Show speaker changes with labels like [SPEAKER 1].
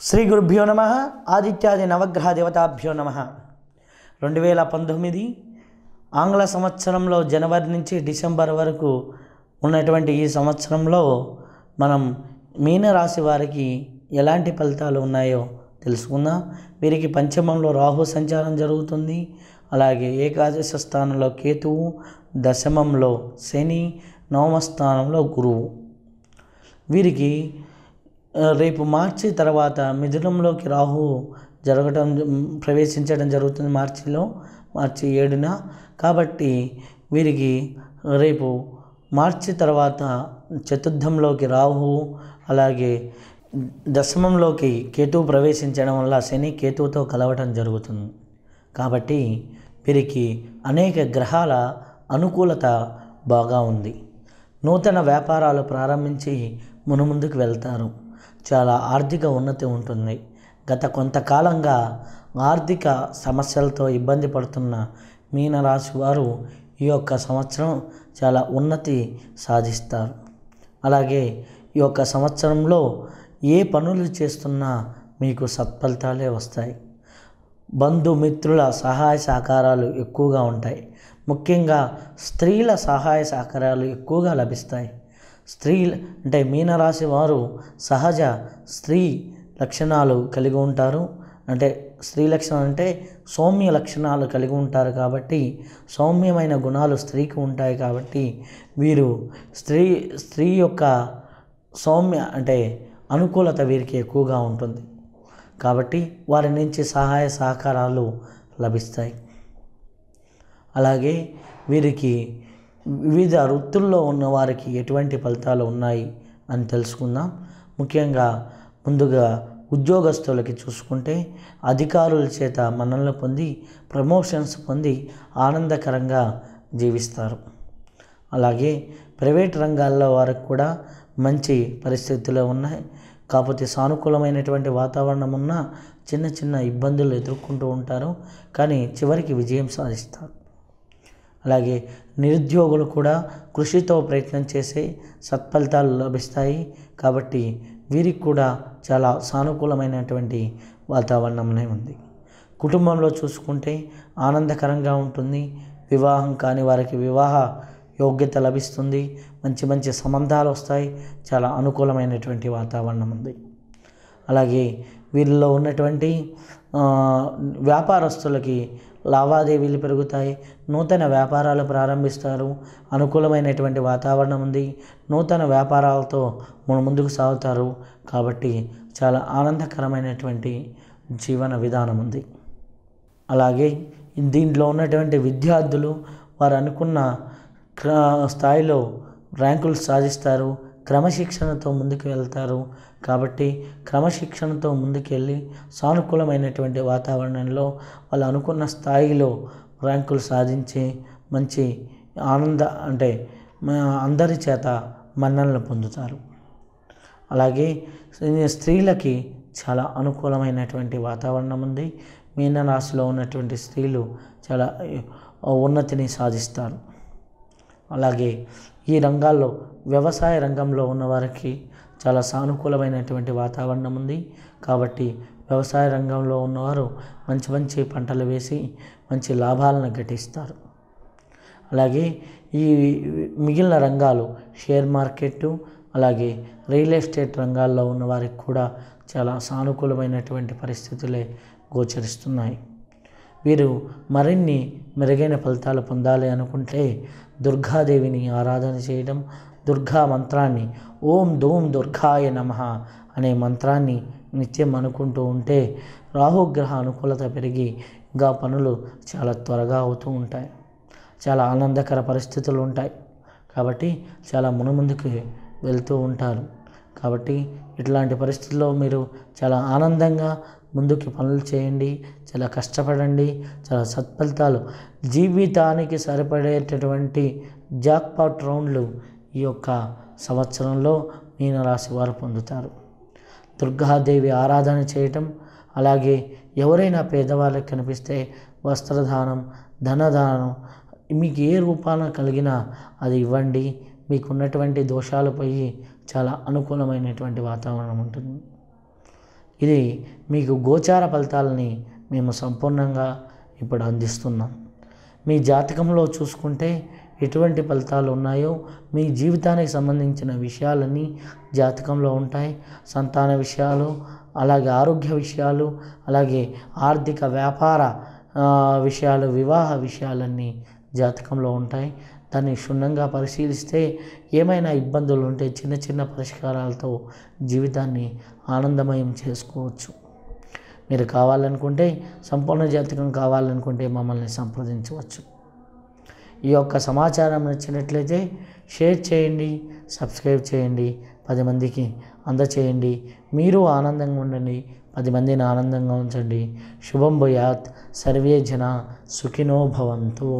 [SPEAKER 1] శ్రీ గురుభ్యో నమ ఆదిత్యాది నవగ్రహ దేవతాభ్యో నమ. రెండు వేల పంతొమ్మిది ఆంగ్ల సంవత్సరంలో జనవరి నుంచి డిసెంబర్ వరకు ఉన్నటువంటి ఈ సంవత్సరంలో మనం మీనరాశి వారికి ఎలాంటి ఫలితాలు ఉన్నాయో తెలుసుకుందాం. వీరికి పంచమంలో రాహు సంచారం జరుగుతుంది. అలాగే ఏకాదశ స్థానంలో కేతువు దశమంలో శని నవమ స్థానంలో గురువు. వీరికి రేపు మార్చి తర్వాత మిథునంలోకి రాహు జరగటం ప్రవేశించడం జరుగుతుంది మార్చిలో మార్చి ఏడున. కాబట్టి వీరికి రేపు మార్చి తర్వాత చతుర్థంలోకి రాహు అలాగే దశమంలోకి కేతువు ప్రవేశించడం వల్ల శని కేతువుతో కలవటం జరుగుతుంది. కాబట్టి వీరికి అనేక గ్రహాల అనుకూలత బాగా ఉంది. నూతన వ్యాపారాలు ప్రారంభించి మునుముందుకు వెళ్తారు. చాలా ఆర్థిక ఉన్నతి ఉంటుంది. గత కొంతకాలంగా ఆర్థిక సమస్యలతో ఇబ్బంది పడుతున్న మీనరాశి వారు ఈ యొక్క సంవత్సరం చాలా ఉన్నతి సాధిస్తారు. అలాగే ఈ యొక్క సంవత్సరంలో ఏ పనులు చేస్తున్నా మీకు సత్ఫలితాలే వస్తాయి. బంధుమిత్రుల సహాయ సహకారాలు ఎక్కువగా ఉంటాయి. ముఖ్యంగా స్త్రీల సహాయ సహకారాలు ఎక్కువగా లభిస్తాయి. స్త్రీ అంటే మీనరాశి వారు సహజ స్త్రీ లక్షణాలు కలిగి ఉంటారు. అంటే స్త్రీ లక్షణం అంటే సౌమ్య లక్షణాలు కలిగి ఉంటారు కాబట్టి సౌమ్యమైన గుణాలు స్త్రీకి ఉంటాయి కాబట్టి వీరు స్త్రీ స్త్రీ యొక్క సౌమ్య అంటే అనుకూలత వీరికి ఎక్కువగా ఉంటుంది. కాబట్టి వారి నుంచి సహాయ సహకారాలు లభిస్తాయి. అలాగే వీరికి వివిధ వృత్తుల్లో ఉన్న వారికి ఎటువంటి ఫలితాలు ఉన్నాయి అని తెలుసుకుందాం. ముఖ్యంగా ముందుగా ఉద్యోగస్తులకి చూసుకుంటే అధికారుల చేత మన్ననలు పొంది ప్రమోషన్స్ పొంది ఆనందకరంగా జీవిస్తారు. అలాగే ప్రైవేట్ రంగాల్లో వారికి కూడా మంచి పరిస్థితులు ఉన్నాయి. కాకపోతే సానుకూలమైనటువంటి వాతావరణం ఉన్న చిన్న చిన్న ఇబ్బందులు ఎదుర్కొంటూ ఉంటారు. కానీ చివరికి విజయం సాధిస్తారు. అలాగే నిరుద్యోగులు కూడా కృషితో ప్రయత్నం చేసే సత్ఫలితాలు లభిస్తాయి. కాబట్టి వీరికి కూడా చాలా సానుకూలమైనటువంటి వాతావరణంనే ఉంది. కుటుంబంలో చూసుకుంటే ఆనందకరంగా ఉంటుంది. వివాహం కాని వారికి వివాహ యోగ్యత లభిస్తుంది. మంచి మంచి సంబంధాలు వస్తాయి. చాలా అనుకూలమైనటువంటి వాతావరణం ఉంది. అలాగే వీరిలో ఉన్నటువంటి వ్యాపారస్తులకి లావాదేవీలు పెరుగుతాయి. నూతన వ్యాపారాలు ప్రారంభిస్తారు. అనుకూలమైనటువంటి వాతావరణం ఉంది. నూతన వ్యాపారాలతో మన ముందుకు సాగుతారు. కాబట్టి చాలా ఆనందకరమైనటువంటి జీవన విధానం ఉంది. అలాగే దీంట్లో ఉన్నటువంటి విద్యార్థులు వారు అనుకున్న స్థాయిలో ర్యాంకులు సాధిస్తారు. క్రమశిక్షణతో ముందుకు వెళ్తారు. కాబట్టి క్రమశిక్షణతో ముందుకెళ్ళి సానుకూలమైనటువంటి వాతావరణంలో వాళ్ళు అనుకున్న స్థాయిలో ర్యాంకులు సాధించి మంచి ఆనంద అంటే అందరి చేత మన్ననలు పొందుతారు. అలాగే స్త్రీలకి చాలా అనుకూలమైనటువంటి వాతావరణం ఉంది. మీనరాశిలో ఉన్నటువంటి స్త్రీలు చాలా ఉన్నతిని సాధిస్తారు. అలాగే ఈ రంగాల్లో వ్యవసాయ రంగంలో ఉన్న వారికి చాలా సానుకూలమైనటువంటి వాతావరణం ఉంది. కాబట్టి వ్యవసాయ రంగంలో ఉన్నవారు మంచి మంచి పంటలు వేసి మంచి లాభాలను గటిస్తారు. అలాగే ఈ మిగిలిన రంగాలు షేర్ మార్కెట్ అలాగే రియల్ ఎస్టేట్ రంగాల్లో ఉన్న వారికి కూడా చాలా సానుకూలమైనటువంటి పరిస్థితులే గోచరిస్తున్నాయి. వీరు మరిన్ని మెరుగైన ఫలితాలు పొందాలి అనుకుంటే దుర్గాదేవిని ఆరాధన చేయడం దుర్గా మంత్రాన్ని ఓం ధూమ్ దుర్గాయ నమ అనే మంత్రాన్ని నిత్యం అనుకుంటూ ఉంటే రాహుగ్రహ అనుకూలత పెరిగి ఇంకా పనులు చాలా త్వరగా అవుతూ ఉంటాయి. చాలా ఆనందకర పరిస్థితులు ఉంటాయి. కాబట్టి చాలా మునుముందుకు వెళ్తూ ఉంటారు. కాబట్టి ఇట్లాంటి పరిస్థితుల్లో మీరు చాలా ఆనందంగా ముందుకి పనులు చేయండి చాలా కష్టపడండి చాలా సత్ఫలితాలు. జీవితానికి సరిపడేటటువంటి జాక్పాట్ రౌండ్లు ఈ యొక్క సంవత్సరంలో మీనరాశి వారు పొందుతారు. దుర్గాదేవి ఆరాధన చేయటం అలాగే ఎవరైనా పేదవాళ్ళకి కనిపిస్తే వస్త్రదానం ధనదానం మీకు ఏ రూపాన కలిగినా అది ఇవ్వండి. మీకున్నటువంటి దోషాలు పోయి చాలా అనుకూలమైనటువంటి వాతావరణం ఉంటుంది. ఇది మీకు గోచార ఫలితాలని మేము సంపూర్ణంగా ఇప్పుడు అందిస్తున్నాం. మీ జాతకంలో చూసుకుంటే ఎటువంటి ఫలితాలు ఉన్నాయో మీ జీవితానికి సంబంధించిన విషయాలన్నీ జాతకంలో ఉంటాయి. సంతాన విషయాలు అలాగే ఆరోగ్య విషయాలు అలాగే ఆర్థిక వ్యాపార విషయాలు వివాహ విషయాలన్నీ జాతకంలో ఉంటాయి. దాన్ని క్షుణ్ణంగా పరిశీలిస్తే ఏమైనా ఇబ్బందులు ఉంటే చిన్న చిన్న పరిష్కారాలతో జీవితాన్ని ఆనందమయం చేసుకోవచ్చు. మీరు కావాలనుకుంటే సంపూర్ణ జాతకం కావాలనుకుంటే మమ్మల్ని సంప్రదించవచ్చు. ఈ యొక్క సమాచారం నచ్చినట్లయితే షేర్ చేయండి సబ్స్క్రైబ్ చేయండి పది మందికి అందచేయండి. మీరు ఆనందంగా ఉండండి పది మందిని ఆనందంగా ఉంచండి. శుభం భూయాత్. సర్వే జన సుఖినో భవంతు.